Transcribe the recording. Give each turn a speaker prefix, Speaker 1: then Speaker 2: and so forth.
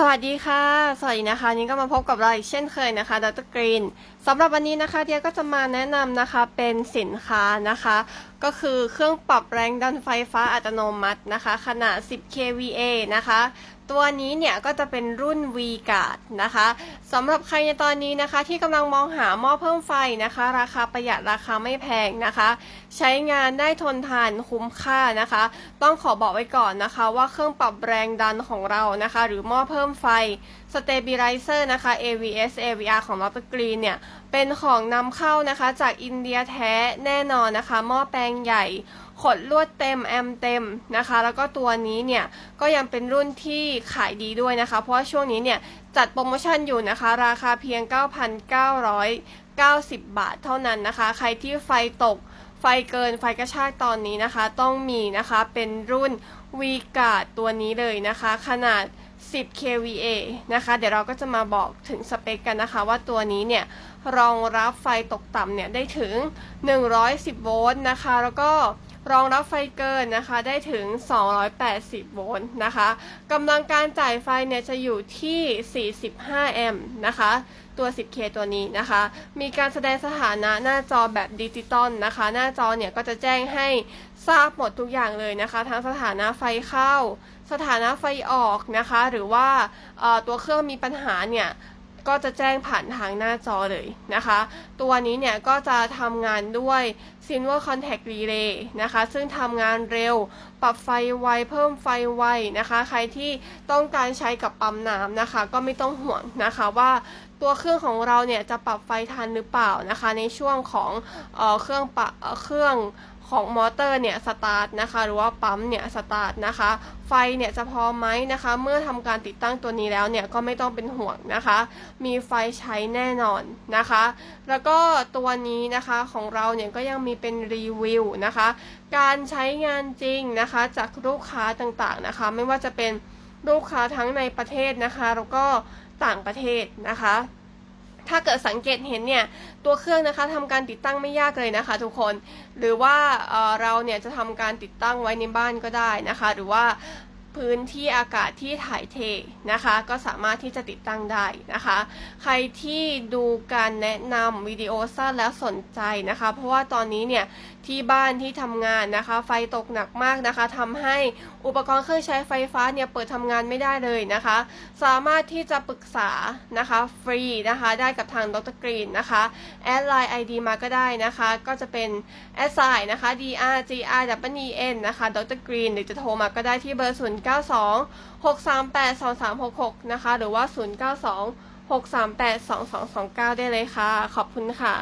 Speaker 1: สวัสดีค่ะ สวัสดีนะคะวันนี้ก็มาพบกับเราอีกเช่นเคยนะคะดรกรีนสำหรับวันนี้นะคะเดียก็จะมาแนะนำนะคะเป็นสินค้านะคะ ก็คือเครื่องปรับแรงดันไฟฟ้าอัตโนมัตินะคะ ขนาด 10 kVA นะคะ ตัวนี้เนี่ยก็จะเป็นรุ่น V Guard นะคะสำหรับใครในตอนนี้นะคะที่กำลังมองหาหม้อเพิ่มไฟนะคะ ราคาประหยัดราคาไม่แพงนะคะ ใช้งานได้ทนทานคุ้มค่านะคะ ต้องขอบอกไว้ก่อนนะคะว่าเครื่องปรับแรงดันของเรานะคะ หรือหม้อเพิ่มไฟ Stabilizer นะคะ AVS AVR ของ Dr. Green เนี่ยเป็นของนำเข้านะคะจากอินเดียแท้แน่นอนนะคะหม้อแปลงใหญ่ ขดลวดเต็มแอมเต็มนะคะ แล้วก็ตัวนี้เนี่ยก็ยังเป็นรุ่นที่ขายดีด้วยนะคะ เพราะว่าช่วงนี้เนี่ยจัดโปรโมชั่นอยู่นะคะ ราคาเพียง 9,990 บาทเท่านั้นนะคะ ใครที่ไฟตกไฟเกินไฟกระชากตอนนี้นะคะ ต้องมีนะคะเป็นรุ่น v g a r d ตัวนี้เลยนะคะ ขนาด 10 kVA นะคะ เดี๋ยวเราก็จะมาบอกถึงสเปคกันนะคะ ว่าตัวนี้เนี่ยรองรับไฟตกต่ำเนี่ยได้ถึง 110 โวลต์นะคะ แล้วก็ รองรับไฟเกินนะคะได้ถึง 280 โวลต์นะคะกำลังการจ่ายไฟเนี่ยจะอยู่ที่ 45 แอมป์นะคะตัว 10K ตัวนี้นะคะ มีการแสดงสถานะหน้าจอแบบดิจิตอลนะคะ หน้าจอเนี่ยก็จะแจ้งให้ทราบหมดทุกอย่างเลยนะคะ ทั้งสถานะไฟเข้า สถานะไฟออกนะคะ หรือว่าตัวเครื่องมีปัญหาเนี่ยก็จะแจ้งผ่านทางหน้าจอเลยนะคะ ตัวนี้เนี่ยก็จะทำงานด้วย Silver Contact Relay นะคะ ซึ่งทำงานเร็ว ปรับไฟไว เพิ่มไฟไวนะคะ ใครที่ต้องการใช้กับปั๊มน้ำนะคะ ก็ไม่ต้องห่วงนะคะว่าตัวเครื่องของเราเนี่ยจะปรับไฟทันหรือเปล่านะคะ ในช่วงของเออเครื่องปะเเครื่องของมอเตอร์เนี่ยสตาร์ทนะคะหรือว่าปั๊มเนี่ยสตาร์ทนะคะ ไฟเนี่ยจะพอไหมนะคะ เมื่อทำการติดตั้งตัวนี้แล้วเนี่ยก็ไม่ต้องเป็นห่วงนะคะ มีไฟใช้แน่นอนนะคะ แล้วก็ตัวนี้นะคะของเราเนี่ยก็ยังมีเป็นรีวิวนะคะ การใช้งานจริงนะคะจากลูกค้าต่างๆนะคะ ไม่ว่าจะเป็นลูกค้าทั้งในประเทศนะคะ แล้วก็ต่างประเทศนะคะ ถ้าเกิดสังเกตเห็นเนี่ยตัวเครื่องนะคะทำการติดตั้งไม่ยากเลยนะคะ ทุกคนหรือว่าเเราเนี่ยจะทำการติดตั้งไว้ในบ้านก็ได้นะคะ หรือว่า พื้นที่อากาศที่ถ่ายเทนะคะ ก็สามารถที่จะติดตั้งได้นะคะ ใครที่ดูการแนะนำวิดีโอสั้นแล้วสนใจนะคะ เพราะว่าตอนนี้เนี่ยที่บ้านที่ทำงานนะคะ ไฟตกหนักมากนะคะทำให้อุปกรณ์เครื่องใช้ไฟฟ้าเนี่ยเปิดทำงานไม่ได้เลยนะคะ สามารถที่จะปรึกษานะคะฟรีนะคะได้กับทางดรกรีนนะคะแอดไลน์ ID มาก็ได้นะคะ ก็จะเป็นแอดไซน์นะคะ dr gr w e n นะคะดรกรีนหรือจะโทรมาก็ได้ที่เบอร์0 9 2 0926382366 นะคะ หรือว่า 0 9 2 6 3 8 2 2 2 9 ได้เลยค่ะ ขอบคุณค่ะ